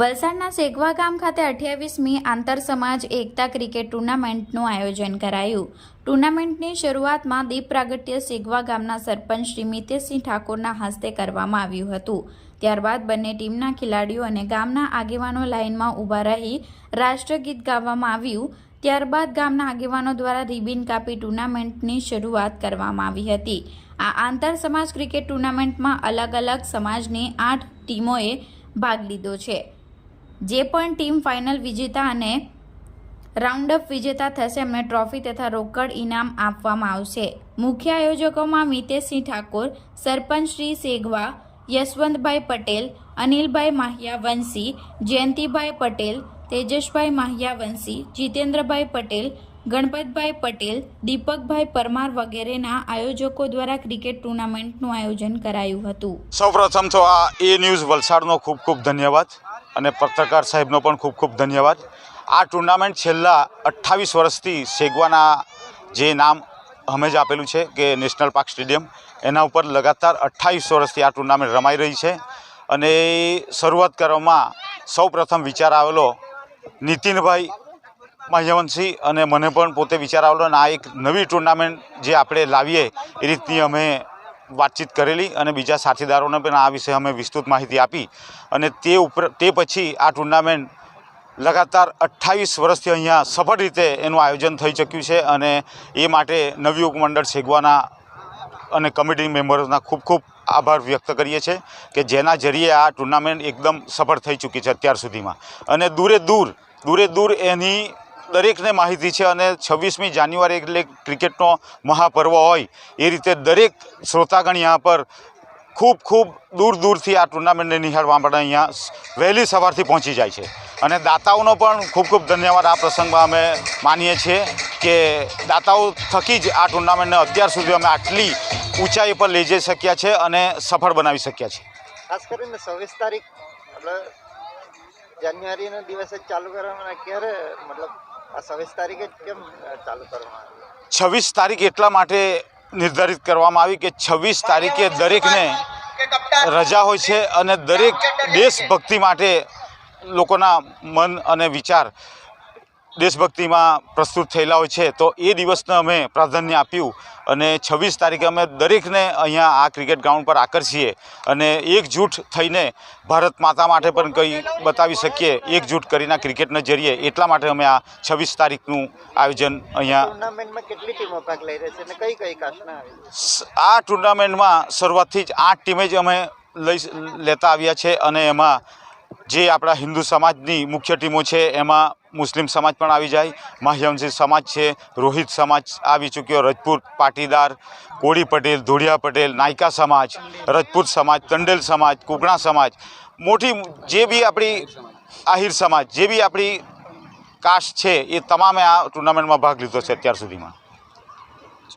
વલસાડના સેગવા ગામ ખાતે અઠ્યાવીસમી આંતર સમાજ એકતા ક્રિકેટ ટુર્નામેન્ટનું આયોજન કરાયું. ટુર્નામેન્ટની શરૂઆતમાં દીપ પ્રાગટ્ય સેગવા ગામના સરપંચ શ્રી મિતેશસિંહ ઠાકોરના હસ્તે કરવામાં આવ્યું હતું. ત્યારબાદ બંને ટીમના ખેલાડીઓ અને ગામના આગેવાનો લાઇનમાં ઊભા રહી રાષ્ટ્રગીત ગાવામાં આવ્યું. ત્યારબાદ ગામના આગેવાનો દ્વારા રિબિન કાપી ટુર્નામેન્ટની શરૂઆત કરવામાં આવી હતી. આ આંતર સમાજ ક્રિકેટ ટુર્નામેન્ટમાં અલગ અલગ સમાજની આઠ ટીમોએ ભાગ લીધો છે. જે પણ ટીમ ફાઇનલ વિજેતા અને રાઉન્ડ અપ વિજેતા થશે, એમને ટ્રોફી તથા રોકડ ઇનામ આપવામાં આવશે. મુખ્ય આયોજકોમાં મિતેશસિંહ ઠાકોર સરપંચ શ્રી સેગવા, યશવંતભાઈ પટેલ, અનિલભાઈ માહ્યાવંશી, જયંતિભાઈ પટેલ, તેજસભાઈ માહ્યાવંશી, જીતેન્દ્રભાઈ પટેલ, ગણપતભાઈ પટેલ, દીપકભાઈ પરમાર વગેરેના આયોજકો દ્વારા ક્રિકેટ ટુર્નામેન્ટનું આયોજન કરાયું હતું. સૌપ્રથમ તો આ એ ન્યૂઝ વલસાડનો ખૂબ ખૂબ ધન્યવાદ. અને પત્રકાર સાહેબનો પણ ખૂબ ખૂબ ધન્યવાદ. આ ટુર્નામેન્ટ છેલ્લા અઠ્ઠાવીસ વર્ષથી સેગવાના જે નામ અમે જ આપેલું છે કે નેશનલ પાર્ક સ્ટેડિયમ, એના ઉપર લગાતાર અઠ્ઠાવીસ વર્ષથી આ ટુર્નામેન્ટ રમાઈ રહી છે. અને શરૂઆત કરવામાં સૌ પ્રથમ વિચાર આવેલો નીતિનભાઈ માહ્યવંશી અને મને પણ પોતે વિચાર આવેલો અને આ એક નવી ટુર્નામેન્ટ જે આપણે લાવીએ, એ રીતની અમે વાતચીત કરેલી અને બીજા સાથીદારોને પણ આ વિશે અમે વિસ્તૃત માહિતી આપી. અને તે ઉપર, તે પછી આ ટુર્નામેન્ટ લગાતાર અઠ્ઠાવીસ વર્ષથી અહીંયા સફળ રીતે એનું આયોજન થઈ ચૂક્યું છે અને એ માટે નવયુગ મંડળ સેગવાના અને કમિટી મેમ્બર્સના ખૂબ ખૂબ આભાર વ્યક્ત કરીએ છીએ કે જેના જરીએ આ ટુર્નામેન્ટ એકદમ સફળ થઈ ચૂકી છે અત્યાર સુધીમાં. અને દૂરે દૂર દૂરે દૂર એની દરેકને માહિતી છે અને છવ્વીસમી જાન્યુઆરી એટલે ક્રિકેટનો મહાપર્વ હોય, એ રીતે દરેક શ્રોતાગણ અહીંયા પર ખૂબ ખૂબ દૂર દૂરથી આ ટુર્નામેન્ટને નિહાળવા માટે અહીંયા વહેલી સવારથી પહોંચી જાય છે. અને દાતાઓનો પણ ખૂબ ખૂબ ધન્યવાદ આ પ્રસંગમાં અમે માનીએ છીએ કે દાતાઓ થકી જ આ ટુર્નામેન્ટને અત્યાર સુધી અમે આટલી ઊંચાઈ પર લઈ જઈ શક્યા છે અને સફળ બનાવી શક્યા છે. ખાસ કરીને છવ્વીસ તારીખ એટલે જાન્યુઆરીના દિવસે ચાલુ કરવાના ક્યારે, મતલબ છવ્વીસ તારીખે એટલા માટે નિર્ધારિત કરવામાં આવી કે છવ્વીસ તારીખે દરેકને રજા હોય છે અને દરેક દેશભક્તિ માટે લોકોના મન અને વિચાર દેશભક્તિમાં પ્રસ્તુત થયેલા હોય છે તો એ દિવસને અમે પ્રાધાન્ય આપ્યું અને છવ્વીસ તારીખે અમે દરેકને અહીંયા આ ક્રિકેટ ગ્રાઉન્ડ પર આકર્ષીએ અને એકજૂટ થઈને ભારત માતા માટે પણ કંઈ બતાવી શકીએ એકજૂટ કરીને ક્રિકેટને જરીએ એટલા માટે અમે આ છવ્વીસ તારીખનું આયોજન અહીંયા આ ટુર્નામેન્ટમાં શરૂઆતથી જ આઠ ટીમે જ અમે લઈ લેતા આવ્યા છે અને એમાં જે આપણા હિન્દુ સમાજની મુખ્ય ટીમો છે એમાં મુસ્લિમ સમાજ પણ આવી જાય. માહ્યમસિંહ સમાજ છે, રોહિત સમાજ આવી ચૂક્યો, રજપૂત પાટીદાર, કોળી પટેલ, ધોળિયા પટેલ, નાયકા સમાજ, રજપૂત સમાજ, તંડેલ સમાજ, કુકણા સમાજ. મોટી જે બી આપણી આહિર સમાજ, જે બી આપણી કાસ્ટ છે, એ તમામે આ ટુર્નામેન્ટમાં ભાગ લીધો છે અત્યાર સુધીમાં.